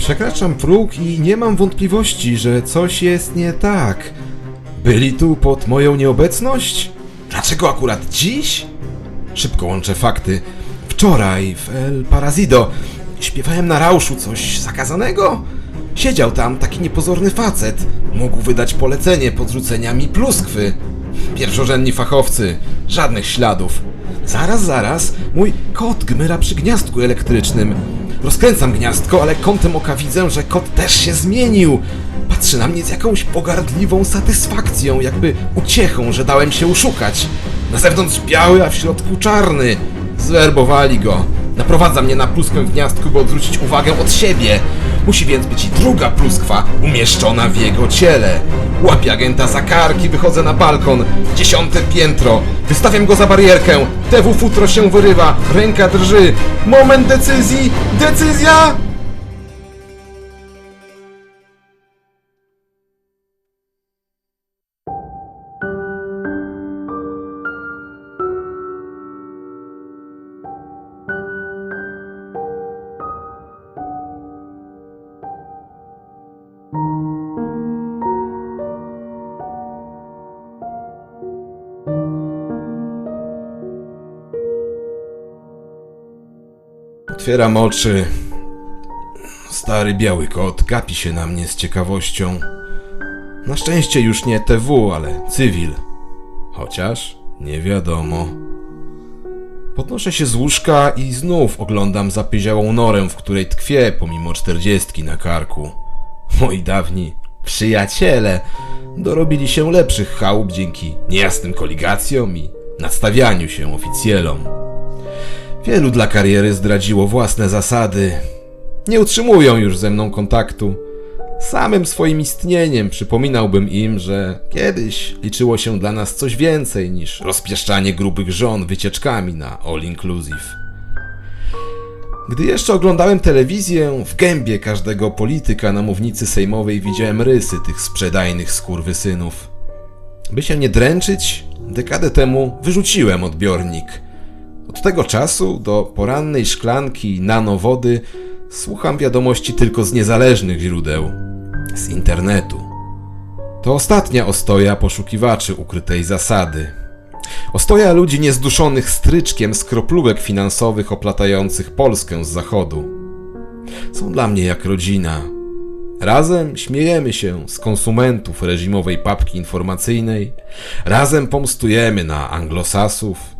Przekraczam próg i nie mam wątpliwości, że coś jest nie tak. Byli tu pod moją nieobecność? Dlaczego akurat dziś? Szybko łączę fakty. Wczoraj w El Parasido śpiewałem na rauszu coś zakazanego? Siedział tam taki niepozorny facet. Mógł wydać polecenie podrzucenia mi pluskwy. Pierwszorzędni fachowcy, żadnych śladów. Zaraz, zaraz, mój kot gmyra przy gniazdku elektrycznym. Rozkręcam gniazdko, ale kątem oka widzę, że kot też się zmienił. Patrzy na mnie z jakąś pogardliwą satysfakcją, jakby uciechą, że dałem się uszukać. Na zewnątrz biały, a w środku czarny. Zwerbowali go. Naprowadza mnie na pluskwę w gniazdku, by odwrócić uwagę od siebie. Musi więc być i druga pluskwa umieszczona w jego ciele. Łapię agenta za karki, wychodzę na balkon. Dziesiąte piętro. Wystawiam go za barierkę. TW futro się wyrywa. Ręka drży. Moment decyzji. Decyzja! Otwieram oczy. Stary biały kot gapi się na mnie z ciekawością. Na szczęście już nie TW, ale cywil. Chociaż nie wiadomo. Podnoszę się z łóżka i znów oglądam zapyziałą norę, w której tkwię pomimo czterdziestki na karku. Moi dawni przyjaciele dorobili się lepszych chałup dzięki niejasnym koligacjom i nadstawianiu się oficjelom. Wielu dla kariery zdradziło własne zasady. Nie utrzymują już ze mną kontaktu. Samym swoim istnieniem przypominałbym im, że kiedyś liczyło się dla nas coś więcej niż rozpieszczanie grubych żon wycieczkami na all inclusive. Gdy jeszcze oglądałem telewizję, w gębie każdego polityka na mównicy sejmowej widziałem rysy tych sprzedajnych skurwysynów. By się nie dręczyć, dekadę temu wyrzuciłem odbiornik – od tego czasu do porannej szklanki nanowody słucham wiadomości tylko z niezależnych źródeł, z internetu. To ostatnia ostoja poszukiwaczy ukrytej zasady. Ostoja ludzi niezduszonych stryczkiem z kroplówek finansowych oplatających Polskę z zachodu. Są dla mnie jak rodzina. Razem śmiejemy się z konsumentów reżimowej papki informacyjnej, razem pomstujemy na anglosasów,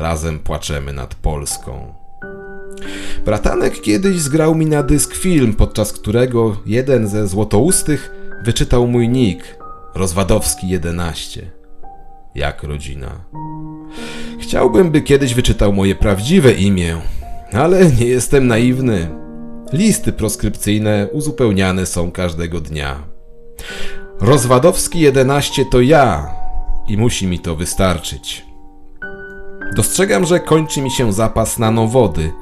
Razem płaczemy nad Polską. Bratanek kiedyś zgrał mi na dysk film, podczas którego jeden ze złotoustych wyczytał mój nick Rozwadowski 11. Jak rodzina. Chciałbym, by kiedyś wyczytał moje prawdziwe imię, ale nie jestem naiwny. Listy proskrypcyjne uzupełniane są każdego dnia. Rozwadowski 11 to ja i musi mi to wystarczyć. Dostrzegam, że kończy mi się zapas nanowody.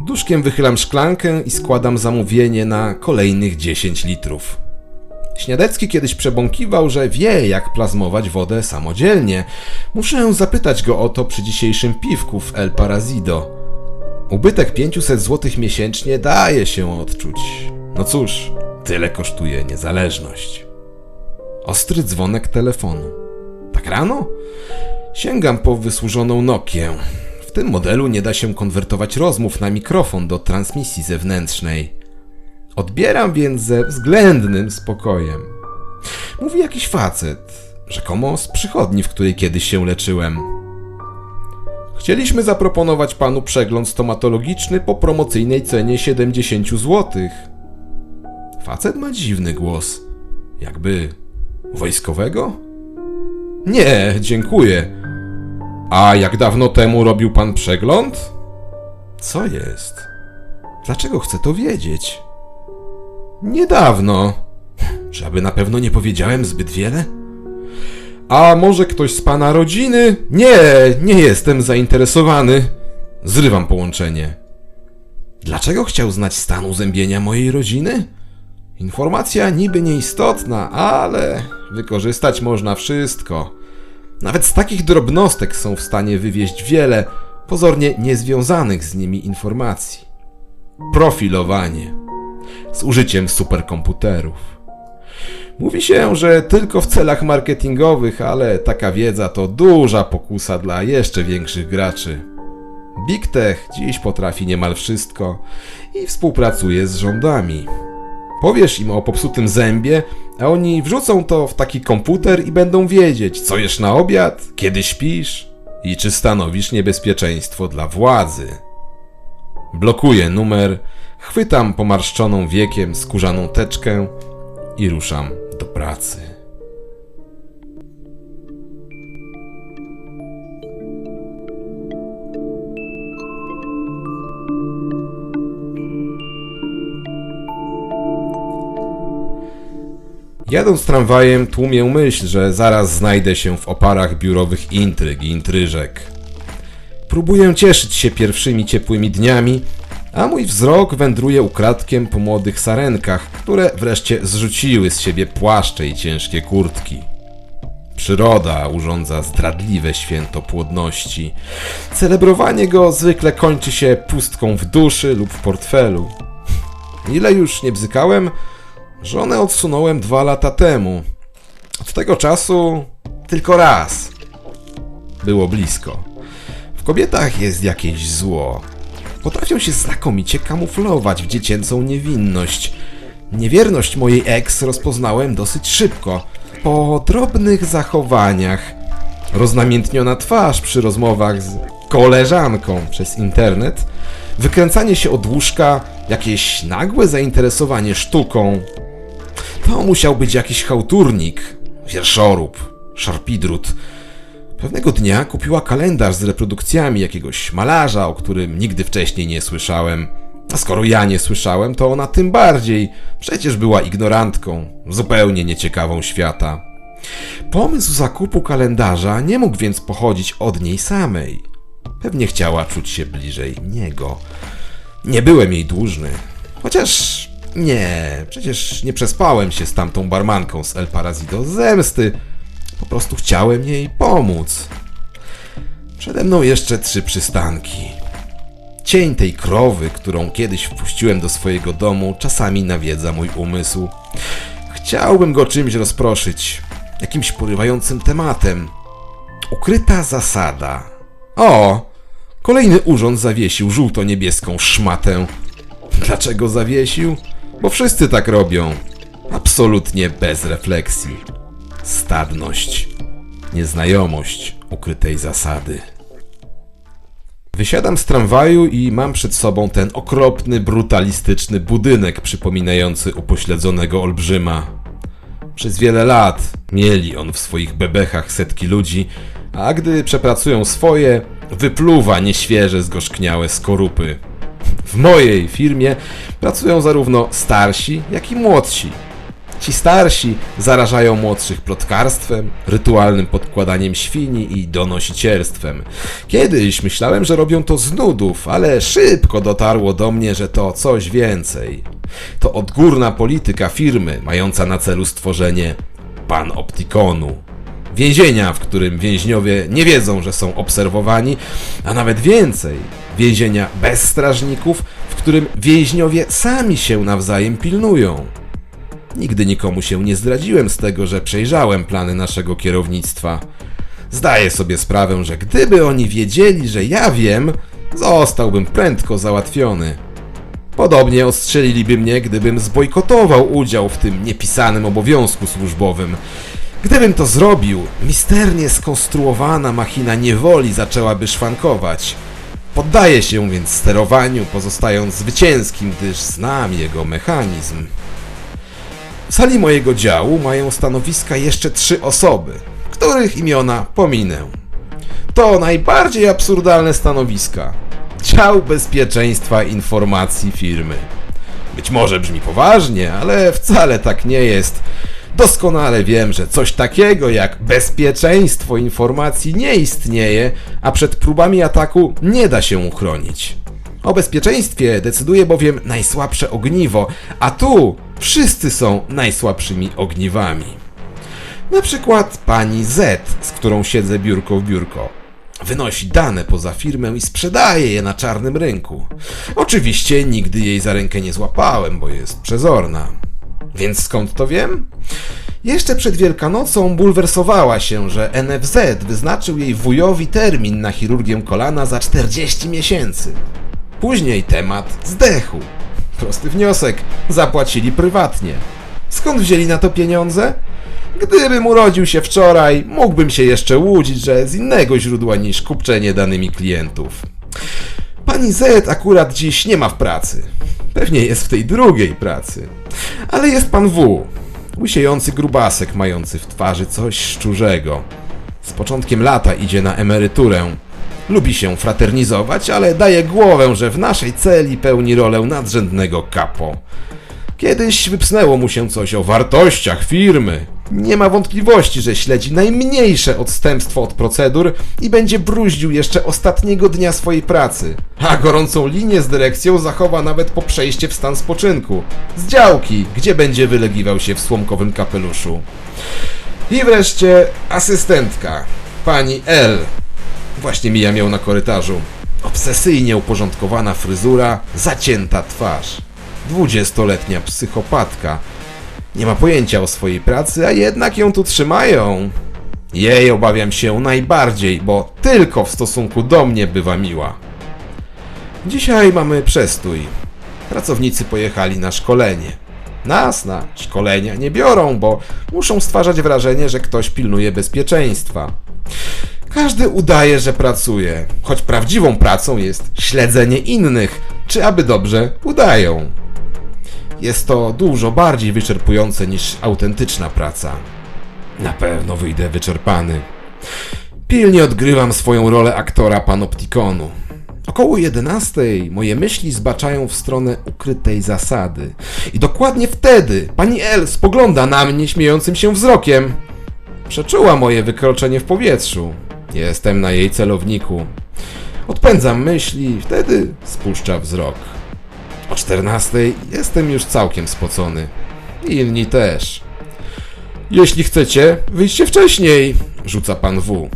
Duszkiem wychylam szklankę i składam zamówienie na kolejnych 10 litrów. Śniadecki kiedyś przebąkiwał, że wie, jak plazmować wodę samodzielnie. Muszę zapytać go o to przy dzisiejszym piwku w El Parasido. Ubytek 500 zł miesięcznie daje się odczuć. No cóż, tyle kosztuje niezależność. Ostry dzwonek telefonu. Tak rano? Sięgam po wysłużoną Nokię. W tym modelu nie da się konwertować rozmów na mikrofon do transmisji zewnętrznej. Odbieram więc ze względnym spokojem. Mówi jakiś facet, rzekomo z przychodni, w której kiedyś się leczyłem. Chcieliśmy zaproponować panu przegląd stomatologiczny po promocyjnej cenie 70 zł. Facet ma dziwny głos. Jakby wojskowego? Nie, dziękuję. A jak dawno temu robił pan przegląd? Co jest? Dlaczego chcę to wiedzieć? Niedawno. Czy aby na pewno nie powiedziałem zbyt wiele? A może ktoś z pana rodziny? Nie, nie jestem zainteresowany. Zrywam połączenie. Dlaczego chciał znać stan uzębienia mojej rodziny? Informacja niby nieistotna, ale wykorzystać można wszystko. Nawet z takich drobnostek są w stanie wywieźć wiele pozornie niezwiązanych z nimi informacji. Profilowanie. z użyciem superkomputerów. Mówi się, że tylko w celach marketingowych, ale taka wiedza to duża pokusa dla jeszcze większych graczy. Big Tech dziś potrafi niemal wszystko i współpracuje z rządami. Powiesz im o popsutym zębie, a oni wrzucą to w taki komputer i będą wiedzieć, co jesz na obiad, kiedy śpisz i czy stanowisz niebezpieczeństwo dla władzy. Blokuję numer, chwytam pomarszczoną wiekiem skórzaną teczkę i ruszam do pracy. Jadąc tramwajem, tłumię myśl, że zaraz znajdę się w oparach biurowych intryg i intryżek. Próbuję cieszyć się pierwszymi ciepłymi dniami, a mój wzrok wędruje ukradkiem po młodych sarenkach, które wreszcie zrzuciły z siebie płaszcze i ciężkie kurtki. Przyroda urządza zdradliwe święto płodności. Celebrowanie go zwykle kończy się pustką w duszy lub w portfelu. Ile już nie bzykałem, żonę odsunąłem dwa lata temu. Od tego czasu tylko raz. Było blisko. W kobietach jest jakieś zło. Potrafią się znakomicie kamuflować w dziecięcą niewinność. Niewierność mojej ex rozpoznałem dosyć szybko, po drobnych zachowaniach. Roznamiętniona twarz przy rozmowach z koleżanką przez internet, wykręcanie się od łóżka, jakieś nagłe zainteresowanie sztuką. To musiał być jakiś chałturnik, wierszorób, szarpidrut. Pewnego dnia kupiła kalendarz z reprodukcjami jakiegoś malarza, o którym nigdy wcześniej nie słyszałem. A skoro ja nie słyszałem, to ona tym bardziej. Przecież była ignorantką, zupełnie nieciekawą świata. Pomysł zakupu kalendarza nie mógł więc pochodzić od niej samej. Pewnie chciała czuć się bliżej niego. Nie byłem jej dłużny. Chociaż nie, przecież nie przespałem się z tamtą barmanką z El Parasito z zemsty. Po prostu chciałem jej pomóc. Przede mną jeszcze trzy przystanki. Cień tej krowy, którą kiedyś wpuściłem do swojego domu, czasami nawiedza mój umysł. Chciałbym go czymś rozproszyć, jakimś porywającym tematem. Ukryta zasada. O! Kolejny urząd zawiesił żółto-niebieską szmatę. Dlaczego zawiesił? Bo wszyscy tak robią. Absolutnie bez refleksji. Stadność. Nieznajomość ukrytej zasady. Wysiadam z tramwaju i mam przed sobą ten okropny, brutalistyczny budynek przypominający upośledzonego olbrzyma. Przez wiele lat mieli on w swoich bebechach setki ludzi, a gdy przepracują swoje, wypluwa nieświeże, zgorzkniałe skorupy. W mojej firmie pracują zarówno starsi, jak i młodsi. Ci starsi zarażają młodszych plotkarstwem, rytualnym podkładaniem świni i donosicielstwem. Kiedyś myślałem, że robią to z nudów, ale szybko dotarło do mnie, że to coś więcej. To odgórna polityka firmy, mająca na celu stworzenie panoptikonu. Więzienia, w którym więźniowie nie wiedzą, że są obserwowani, a nawet więcej, więzienia bez strażników, w którym więźniowie sami się nawzajem pilnują. Nigdy nikomu się nie zdradziłem z tego, że przejrzałem plany naszego kierownictwa. Zdaję sobie sprawę, że gdyby oni wiedzieli, że ja wiem, zostałbym prędko załatwiony. Podobnie ostrzeliliby mnie, gdybym zbojkotował udział w tym niepisanym obowiązku służbowym. Gdybym to zrobił, misternie skonstruowana machina niewoli zaczęłaby szwankować. Poddaję się więc sterowaniu, pozostając zwycięskim, gdyż znam jego mechanizm. W sali mojego działu mają stanowiska jeszcze trzy osoby, których imiona pominę. To najbardziej absurdalne stanowiska. Dział Bezpieczeństwa Informacji firmy. Być może brzmi poważnie, ale wcale tak nie jest. Doskonale wiem, że coś takiego jak bezpieczeństwo informacji nie istnieje, a przed próbami ataku nie da się uchronić. O bezpieczeństwie decyduje bowiem najsłabsze ogniwo, a tu wszyscy są najsłabszymi ogniwami. Na przykład pani Z, z którą siedzę biurko w biurko. Wynosi dane poza firmę i sprzedaje je na czarnym rynku. Oczywiście nigdy jej za rękę nie złapałem, bo jest przezorna. Więc skąd to wiem? Jeszcze przed Wielkanocą bulwersowała się, że NFZ wyznaczył jej wujowi termin na chirurgię kolana za 40 miesięcy. Później temat zdechł. Prosty wniosek, zapłacili prywatnie. Skąd wzięli na to pieniądze? Gdybym urodził się wczoraj, mógłbym się jeszcze łudzić, że z innego źródła niż kupczenie danymi klientów. Pani Z akurat dziś nie ma w pracy. Pewnie jest w tej drugiej pracy. Ale jest pan W. Łysiejący grubasek, mający w twarzy coś szczurzego. Z początkiem lata idzie na emeryturę. Lubi się fraternizować, ale daje głowę, że w naszej celi pełni rolę nadrzędnego kapo. Kiedyś wypsnęło mu się coś o wartościach firmy. Nie ma wątpliwości, że śledzi najmniejsze odstępstwo od procedur i będzie bruździł jeszcze ostatniego dnia swojej pracy. A gorącą linię z dyrekcją zachowa nawet po przejście w stan spoczynku. Z działki, gdzie będzie wylegiwał się w słomkowym kapeluszu. I wreszcie asystentka, pani L. Właśnie mija miał na korytarzu. Obsesyjnie uporządkowana fryzura, zacięta twarz. Dwudziestoletnia psychopatka. Nie ma pojęcia o swojej pracy, a jednak ją tu trzymają. Jej obawiam się najbardziej, bo tylko w stosunku do mnie bywa miła. Dzisiaj mamy przestój. Pracownicy pojechali na szkolenie. Nas na szkolenia nie biorą, bo muszą stwarzać wrażenie, że ktoś pilnuje bezpieczeństwa. Każdy udaje, że pracuje, choć prawdziwą pracą jest śledzenie innych, czy aby dobrze udają. Jest to dużo bardziej wyczerpujące niż autentyczna praca. Na pewno wyjdę wyczerpany. Pilnie odgrywam swoją rolę aktora panoptikonu. Około 11 moje myśli zbaczają w stronę ukrytej zasady. I dokładnie wtedy pani L spogląda na mnie śmiejącym się wzrokiem. Przeczuła moje wykroczenie w powietrzu. Jestem na jej celowniku. Odpędzam myśli, wtedy spuszcza wzrok. O 14 jestem już całkiem spocony. Inni też. Jeśli chcecie, wyjdźcie wcześniej, rzuca pan W.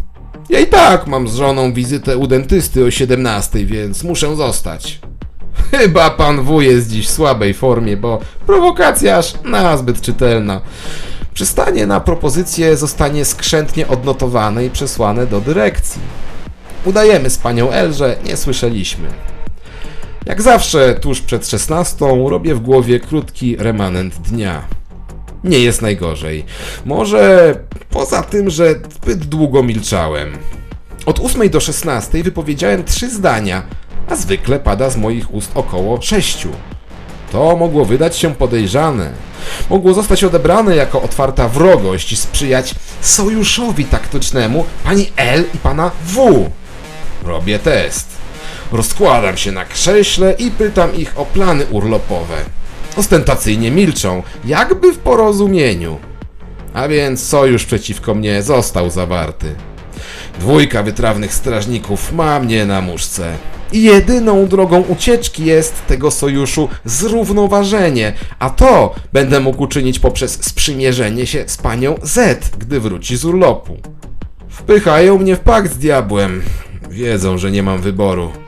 Ja i tak mam z żoną wizytę u dentysty o 17, więc muszę zostać. Chyba pan W jest dziś w słabej formie, bo prowokacja aż nazbyt czytelna. Przystanie na propozycję zostanie skrzętnie odnotowane i przesłane do dyrekcji. Udajemy z panią L, że nie słyszeliśmy. Jak zawsze, tuż przed 16 robię w głowie krótki remanent dnia. Nie jest najgorzej. Może poza tym, że zbyt długo milczałem. Od 8 do 16 wypowiedziałem trzy zdania, a zwykle pada z moich ust około 6. To mogło wydać się podejrzane. Mogło zostać odebrane jako otwarta wrogość i sprzyjać sojuszowi taktycznemu pani L i pana W. Robię test. Rozkładam się na krześle i pytam ich o plany urlopowe. Ostentacyjnie milczą, jakby w porozumieniu. A więc sojusz przeciwko mnie został zawarty. Dwójka wytrawnych strażników ma mnie na muszce. Jedyną drogą ucieczki jest tego sojuszu zrównoważenie, a to będę mógł uczynić poprzez sprzymierzenie się z panią Z, gdy wróci z urlopu. Wpychają mnie w pakt z diabłem. Wiedzą, że nie mam wyboru.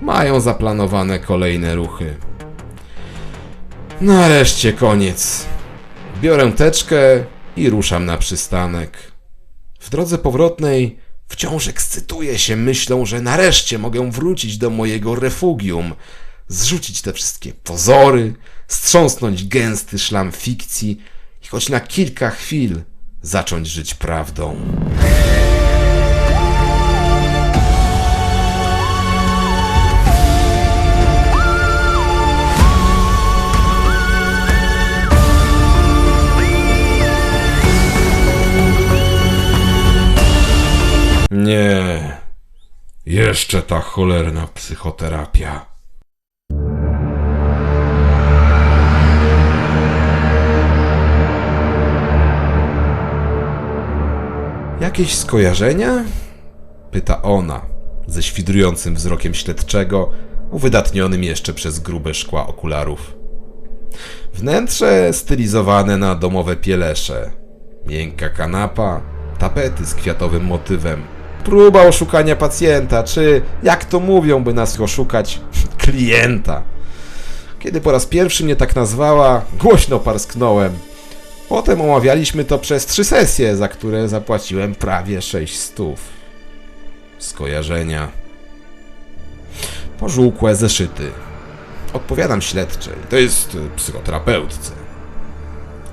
Mają zaplanowane kolejne ruchy. Nareszcie koniec. Biorę teczkę i ruszam na przystanek. W drodze powrotnej wciąż ekscytuję się myślą, że nareszcie mogę wrócić do mojego refugium, zrzucić te wszystkie pozory, strząsnąć gęsty szlam fikcji i choć na kilka chwil zacząć żyć prawdą. Jeszcze ta cholerna psychoterapia. Jakieś skojarzenia? Pyta ona, ze świdrującym wzrokiem śledczego, uwydatnionym jeszcze przez grube szkła okularów. Wnętrze stylizowane na domowe pielesze. Miękka kanapa, tapety z kwiatowym motywem, Próba oszukania pacjenta, czy jak to mówią, by nas oszukać, klienta. Kiedy po raz pierwszy mnie tak nazwała, głośno parsknąłem. Potem omawialiśmy to przez trzy sesje, za które zapłaciłem prawie 6 stów. Skojarzenia. Pożółkłe zeszyty. Odpowiadam śledczej. To jest y, psychoterapeutce.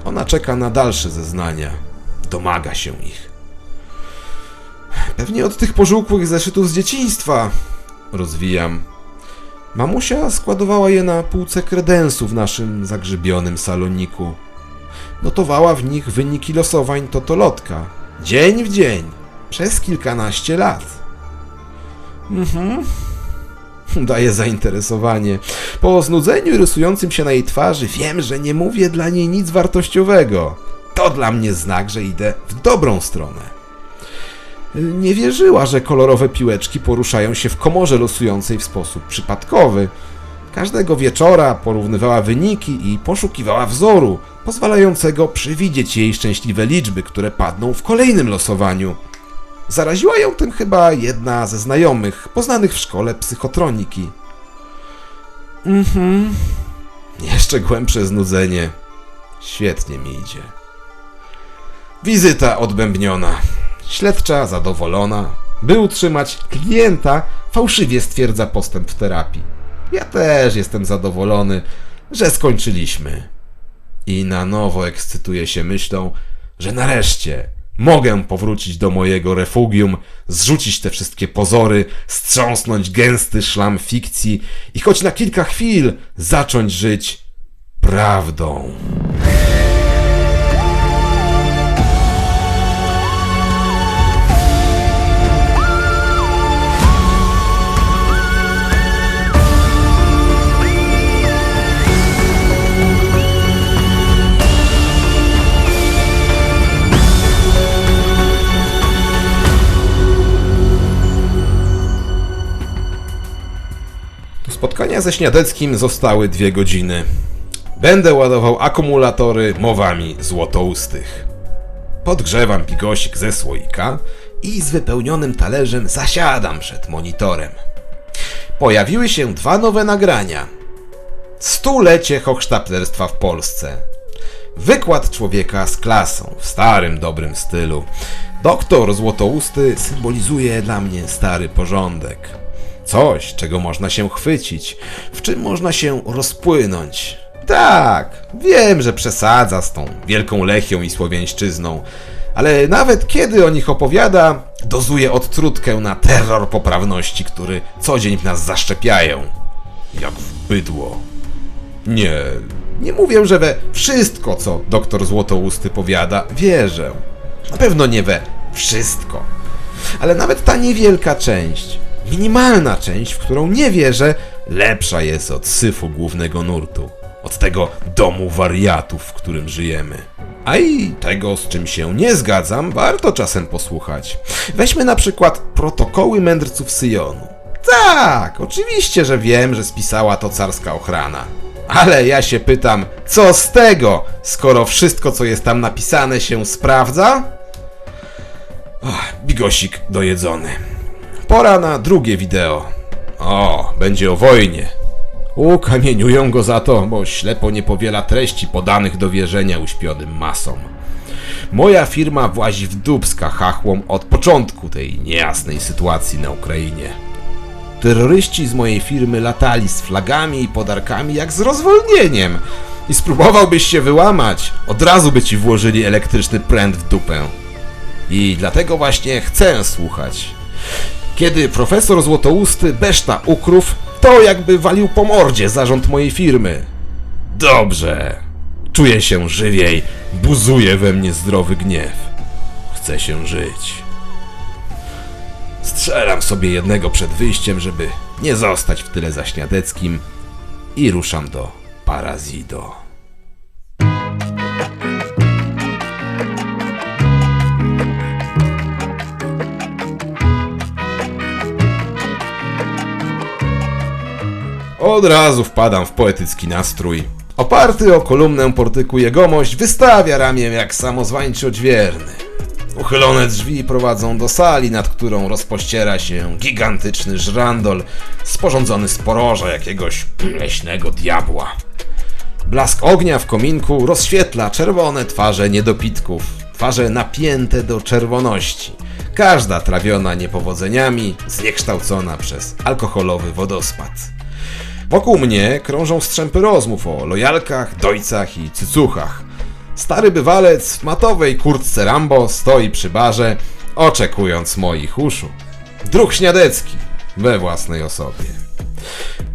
Ona czeka na dalsze zeznania. Domaga się ich. Pewnie od tych pożółkłych zeszytów z dzieciństwa. Rozwijam. Mamusia składowała je na półce kredensu w naszym zagrzybionym saloniku. Notowała w nich wyniki losowań totolotka. Dzień w dzień. Przez kilkanaście lat. Mhm. Daje zainteresowanie. Po znudzeniu rysującym się na jej twarzy wiem, że nie mówię dla niej nic wartościowego. To dla mnie znak, że idę w dobrą stronę. Nie wierzyła, że kolorowe piłeczki poruszają się w komorze losującej w sposób przypadkowy. Każdego wieczora porównywała wyniki i poszukiwała wzoru, pozwalającego przewidzieć jej szczęśliwe liczby, które padną w kolejnym losowaniu. Zaraziła ją tym chyba jedna ze znajomych, poznanych w szkole psychotroniki. Mhm. Jeszcze głębsze znudzenie. Świetnie mi idzie. Wizyta odbębniona. Śledcza zadowolona. By utrzymać klienta, fałszywie stwierdza postęp w terapii. Ja też jestem zadowolony, że skończyliśmy. I na nowo ekscytuję się myślą, że nareszcie mogę powrócić do mojego refugium, zrzucić te wszystkie pozory, strząsnąć gęsty szlam fikcji i choć na kilka chwil zacząć żyć prawdą. Spotkania ze Śniadeckim zostały dwie godziny. Będę ładował akumulatory mowami złotoustych. Podgrzewam pigosik ze słoika i z wypełnionym talerzem zasiadam przed monitorem. Pojawiły się dwa nowe nagrania. Stulecie hochsztaplerstwa w Polsce. Wykład człowieka z klasą, w starym, dobrym stylu. Doktor Złotousty symbolizuje dla mnie stary porządek. Coś, czego można się chwycić, w czym można się rozpłynąć. Tak, wiem, że przesadza z tą wielką lechią i słowiańszczyzną, ale nawet kiedy o nich opowiada, dozuje odtrutkę na terror poprawności, który co dzień w nas zaszczepiają. Jak w bydło. Nie, nie mówię, że we wszystko, co doktor Złotousty powiada, wierzę. Na pewno nie we wszystko. Ale nawet ta niewielka część, minimalna część, w którą nie wierzę, lepsza jest od syfu głównego nurtu. Od tego domu wariatów, w którym żyjemy. A i tego, z czym się nie zgadzam, warto czasem posłuchać. Weźmy na przykład protokoły mędrców Syjonu. Tak, oczywiście, że wiem, że spisała to carska ochrana. Ale ja się pytam, co z tego, skoro wszystko, co jest tam napisane, się sprawdza? Ach, bigosik dojedzony. Pora na drugie wideo. O, będzie o wojnie. Ukamieniują go za to, bo ślepo nie powiela treści podanych do wierzenia uśpionym masom. Moja firma włazi w dubska hachłom od początku tej niejasnej sytuacji na Ukrainie. Terroryści z mojej firmy latali z flagami i podarkami jak z rozwolnieniem. I spróbowałbyś się wyłamać, od razu by ci włożyli elektryczny pręt w dupę. I dlatego właśnie chcę słuchać. Kiedy profesor Złotousty beszta ukrów, to jakby walił po mordzie zarząd mojej firmy. Dobrze. Czuję się żywiej, buzuje we mnie zdrowy gniew. Chcę się żyć. Strzelam sobie jednego przed wyjściem, żeby nie zostać w tyle za śniadeckim i ruszam do Parazido. Od razu wpadam w poetycki nastrój. Oparty o kolumnę portyku jegomość wystawia ramię jak samozwańczy odźwierny. Uchylone drzwi prowadzą do sali, nad którą rozpościera się gigantyczny żrandol sporządzony z poroża jakiegoś leśnego diabła. Blask ognia w kominku rozświetla czerwone twarze niedopitków, twarze napięte do czerwoności. Każda trawiona niepowodzeniami, zniekształcona przez alkoholowy wodospad. Wokół mnie krążą strzępy rozmów o lojalkach, dojcach i cycuchach. Stary bywalec w matowej kurtce Rambo stoi przy barze, oczekując moich uszu. Druh Śniadecki we własnej osobie.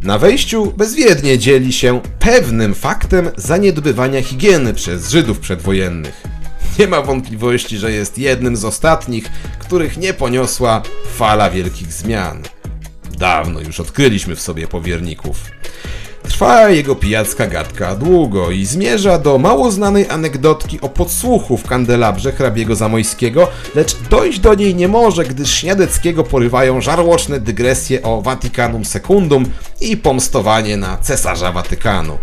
Na wejściu bezwiednie dzieli się pewnym faktem zaniedbywania higieny przez Żydów przedwojennych. Nie ma wątpliwości, że jest jednym z ostatnich, których nie poniosła fala wielkich zmian. Dawno już odkryliśmy w sobie powierników. Trwa jego pijacka gadka długo i zmierza do mało znanej anegdotki o podsłuchu w kandelabrze hrabiego Zamojskiego, lecz dojść do niej nie może, gdyż Śniadeckiego porywają żarłoczne dygresje o Vaticanum Secundum i pomstowanie na cesarza Watykanu.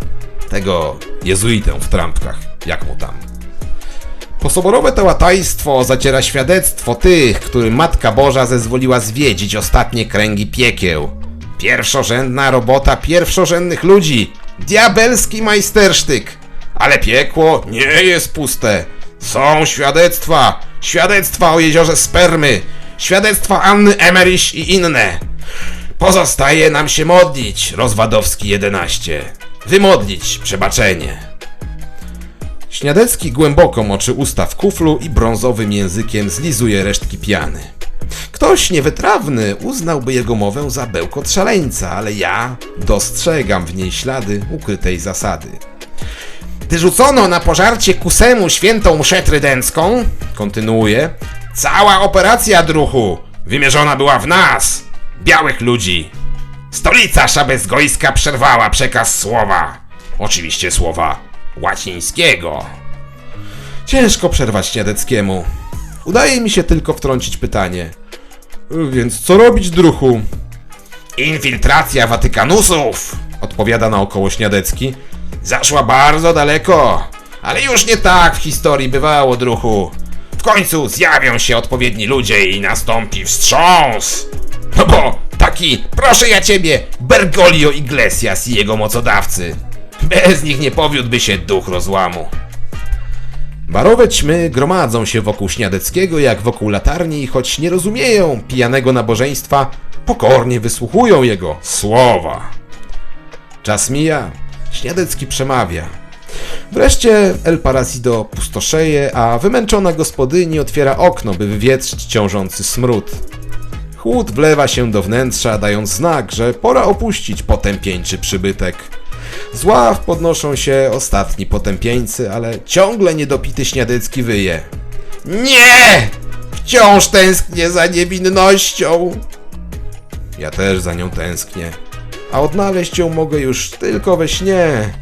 Tego jezuitę w trampkach, jak mu tam. Posoborowe tełatajstwo zaciera świadectwo tych, którym Matka Boża zezwoliła zwiedzić ostatnie kręgi piekieł. Pierwszorzędna robota pierwszorzędnych ludzi. Diabelski majstersztyk. Ale piekło nie jest puste. Są świadectwa. Świadectwa o jeziorze spermy. Świadectwa Anny Emerich i inne. Pozostaje nam się modlić, Rozwadowski 11. Wymodlić przebaczenie. Śniadecki głęboko moczy usta w kuflu i brązowym językiem zlizuje resztki piany. Ktoś niewytrawny uznałby jego mowę za bełkot szaleńca, ale ja dostrzegam w niej ślady ukrytej zasady. Gdy rzucono na pożarcie kusemu świętą mszę trydencką, kontynuuje, cała operacja druhu wymierzona była w nas, białych ludzi. Stolica szabezgojska przerwała przekaz słowa. Oczywiście słowa łacińskiego. Ciężko przerwać Śniadeckiemu. Udaje mi się tylko wtrącić pytanie. Więc co robić, druhu? Infiltracja Watykanusów, odpowiada naokoło Śniadecki, zaszła bardzo daleko, ale już nie tak w historii bywało, druhu. W końcu zjawią się odpowiedni ludzie i nastąpi wstrząs. No bo taki, proszę ja ciebie, Bergoglio Iglesias i jego mocodawcy. Bez nich nie powiódłby się duch rozłamu. Barowe ćmy gromadzą się wokół Śniadeckiego jak wokół latarni i choć nie rozumieją pijanego nabożeństwa, pokornie wysłuchują jego słowa. Czas mija, Śniadecki przemawia. Wreszcie El Parasido pustoszeje, a wymęczona gospodyni otwiera okno, by wywietrzyć ciążący smród. Chłód wlewa się do wnętrza, dając znak, że pora opuścić potępieńczy przybytek. Z ław podnoszą się ostatni potępieńcy, ale ciągle niedopity Śniadecki wyje. Nie! Wciąż tęsknię za niewinnością! Ja też za nią tęsknię, a odnaleźć ją mogę już tylko we śnie.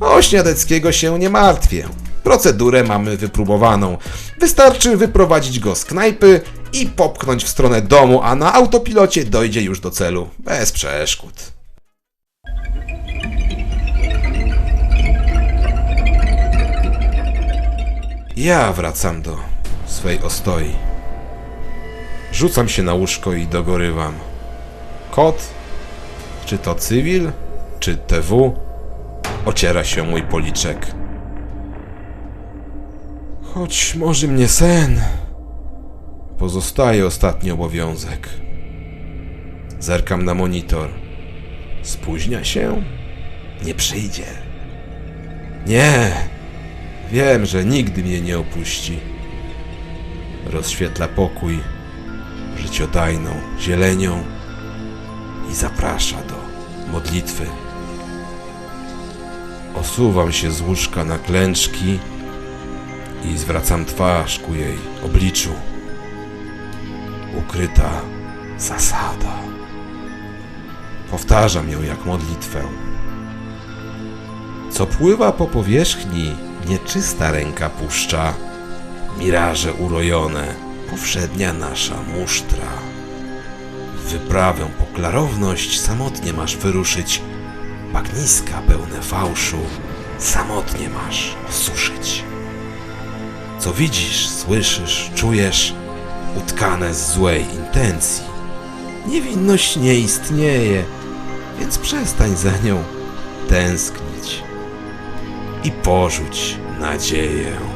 O Śniadeckiego się nie martwię. Procedurę mamy wypróbowaną. Wystarczy wyprowadzić go z knajpy i popchnąć w stronę domu, a na autopilocie dojdzie już do celu. Bez przeszkód. Ja wracam do swej ostoi. Rzucam się na łóżko i dogorywam. Kot? Czy to cywil? Czy TW? Ociera się mój policzek. Choć może mnie sen. Pozostaje ostatni obowiązek. Zerkam na monitor. Spóźnia się? Nie przyjdzie. Nie! Wiem, że nigdy mnie nie opuści. Rozświetla pokój życiodajną zielenią i zaprasza do modlitwy. Osuwam się z łóżka na klęczki i zwracam twarz ku jej obliczu. Ukryta zasada. Powtarzam ją jak modlitwę. Co pływa po powierzchni, nieczysta ręka puszcza. Miraże urojone, powszednia nasza musztra. W wyprawę po klarowność samotnie masz wyruszyć. Bagniska pełne fałszu, samotnie masz suszyć. co widzisz, słyszysz, czujesz, utkane z złej intencji. Niewinność nie istnieje, więc przestań za nią tęsknić i porzuć nadzieję.